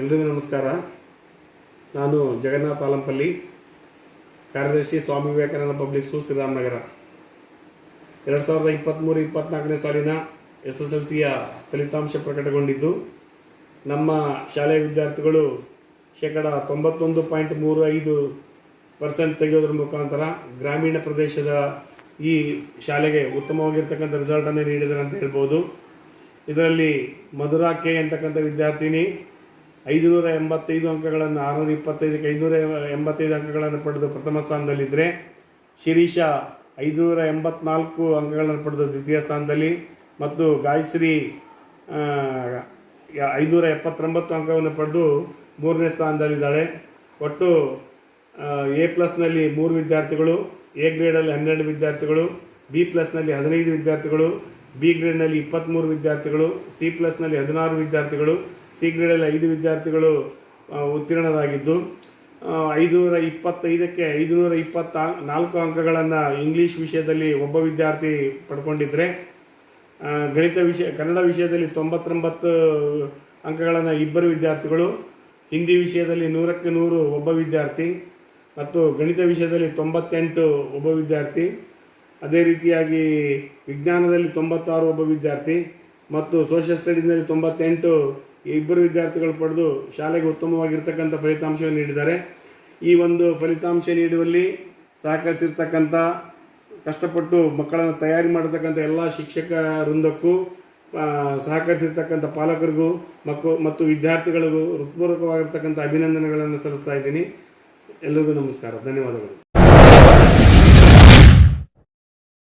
ಎಲ್ರಿಗೂ ನಮಸ್ಕಾರ. ನಾನು ಜಗನ್ನಾಥ ಆಲಂಪಲ್ಲಿ, ಕಾರ್ಯದರ್ಶಿ ಸ್ವಾಮಿ ವಿವೇಕಾನಂದ ಪಬ್ಲಿಕ್ ಸ್ಕೂಲ್ ಶ್ರೀರಾಮನಗರ. ಎರಡು ಸಾವಿರದ ಇಪ್ಪತ್ತ್ಮೂರು ಇಪ್ಪತ್ನಾಲ್ಕನೇ ಸಾಲಿನ ಎಸ್ ಎಸ್ ಎಲ್ ಸಿಯ ಫಲಿತಾಂಶ ಪ್ರಕಟಗೊಂಡಿದ್ದು, ನಮ್ಮ ಶಾಲೆಯ ವಿದ್ಯಾರ್ಥಿಗಳು ಶೇಕಡ ತೊಂಬತ್ತೊಂದು ಪಾಯಿಂಟ್ ಮೂರು ಐದು ಪರ್ಸೆಂಟ್ ತೆಗೆಯೋದ್ರ ಮುಖಾಂತರ ಗ್ರಾಮೀಣ ಪ್ರದೇಶದ ಈ ಶಾಲೆಗೆ ಉತ್ತಮವಾಗಿರ್ತಕ್ಕಂಥ ರಿಸಲ್ಟನ್ನು ನೀಡಿದ್ದಾರೆ ಅಂತ ಹೇಳ್ಬೋದು. ಇದರಲ್ಲಿ ಮಧುರಾ ಕೆ ಅಂತಕ್ಕಂಥ ವಿದ್ಯಾರ್ಥಿನಿ ಐದುನೂರ ಎಂಬತ್ತೈದು ಅಂಕಗಳನ್ನು, ಆರುನೂರ ಇಪ್ಪತ್ತೈದಕ್ಕೆ ಐದುನೂರ ಎಂಬತ್ತೈದು ಅಂಕಗಳನ್ನು ಪಡೆದು ಪ್ರಥಮ ಸ್ಥಾನದಲ್ಲಿದ್ದರೆ ಶಿರೀಷ ಐದುನೂರ ಎಂಬತ್ನಾಲ್ಕು ಅಂಕಗಳನ್ನು ಪಡೆದು ದ್ವಿತೀಯ ಸ್ಥಾನದಲ್ಲಿ ಮತ್ತು ಗಾಯಶ್ರೀ ಐನೂರ ಎಪ್ಪತ್ತೊಂಬತ್ತು ಅಂಕವನ್ನು ಪಡೆದು ಮೂರನೇ ಸ್ಥಾನದಲ್ಲಿದ್ದಾಳೆ. ಒಟ್ಟು ಎ ಪ್ಲಸ್ನಲ್ಲಿ ಮೂರು ವಿದ್ಯಾರ್ಥಿಗಳು, ಎ ಗ್ರೇಡಲ್ಲಿ ಹನ್ನೆರಡು ವಿದ್ಯಾರ್ಥಿಗಳು, ಬಿ ಪ್ಲಸ್ನಲ್ಲಿ ಹದಿನೈದು ವಿದ್ಯಾರ್ಥಿಗಳು, ಬಿ ಗ್ರೇಡ್ನಲ್ಲಿ ಇಪ್ಪತ್ತ್ಮೂರು ವಿದ್ಯಾರ್ಥಿಗಳು, ಸಿ ಪ್ಲಸ್ನಲ್ಲಿ ಹದಿನಾರು ವಿದ್ಯಾರ್ಥಿಗಳು ಸಿ ಗ್ರೇಡಲ್ಲಿ ಐದು ವಿದ್ಯಾರ್ಥಿಗಳು ಉತ್ತೀರ್ಣರಾಗಿದ್ದು ಐದುನೂರ ಇಪ್ಪತ್ತೈದಕ್ಕೆ ಐದುನೂರ ಇಪ್ಪತ್ತ ನಾಲ್ಕು ಅಂಕಗಳನ್ನು ಇಂಗ್ಲೀಷ್ ವಿಷಯದಲ್ಲಿ ಒಬ್ಬ ವಿದ್ಯಾರ್ಥಿ ಪಡ್ಕೊಂಡಿದ್ದರೆ ಗಣಿತ ವಿಷಯ, ಕನ್ನಡ ವಿಷಯದಲ್ಲಿ ತೊಂಬತ್ತೊಂಬತ್ತು ಅಂಕಗಳನ್ನು ಇಬ್ಬರು ವಿದ್ಯಾರ್ಥಿಗಳು, ಹಿಂದಿ ವಿಷಯದಲ್ಲಿ ನೂರಕ್ಕೆ ನೂರು ಒಬ್ಬ ವಿದ್ಯಾರ್ಥಿ ಮತ್ತು ಗಣಿತ ವಿಷಯದಲ್ಲಿ ತೊಂಬತ್ತೆಂಟು ಒಬ್ಬ ವಿದ್ಯಾರ್ಥಿ. ಅದೇ ರೀತಿಯಾಗಿ ವಿಜ್ಞಾನದಲ್ಲಿ ತೊಂಬತ್ತಾರು ಒಬ್ಬ ವಿದ್ಯಾರ್ಥಿ ಮತ್ತು ಸೋಷಿಯಲ್ ಸ್ಟಡೀಸ್ನಲ್ಲಿ ತೊಂಬತ್ತೆಂಟು ಇಬ್ಬರು ವಿದ್ಯಾರ್ಥಿಗಳು ಪಡೆದು ಶಾಲೆಗೆ ಉತ್ತಮವಾಗಿರ್ತಕ್ಕಂಥ ಫಲಿತಾಂಶವನ್ನು ನೀಡಿದ್ದಾರೆ. ಈ ಒಂದು ಫಲಿತಾಂಶ ನೀಡುವಲ್ಲಿ ಸಹಕರಿಸಿರ್ತಕ್ಕಂಥ, ಕಷ್ಟಪಟ್ಟು ಮಕ್ಕಳನ್ನು ತಯಾರಿ ಮಾಡತಕ್ಕಂಥ ಎಲ್ಲ ಶಿಕ್ಷಕ ವೃಂದಕ್ಕೂ ಸಹಕರಿಸಿರ್ತಕ್ಕಂಥ ಪಾಲಕರಿಗೂ ಮಕ್ಕಳು ಮತ್ತು ವಿದ್ಯಾರ್ಥಿಗಳಿಗೂ ಹೃತ್ಪೂರ್ವಕವಾಗಿರ್ತಕ್ಕಂಥ ಅಭಿನಂದನೆಗಳನ್ನು ಸಲ್ಲಿಸ್ತಾ ಇದ್ದೀನಿ. ಎಲ್ಲರಿಗೂ ನಮಸ್ಕಾರ. ಧನ್ಯವಾದಗಳು.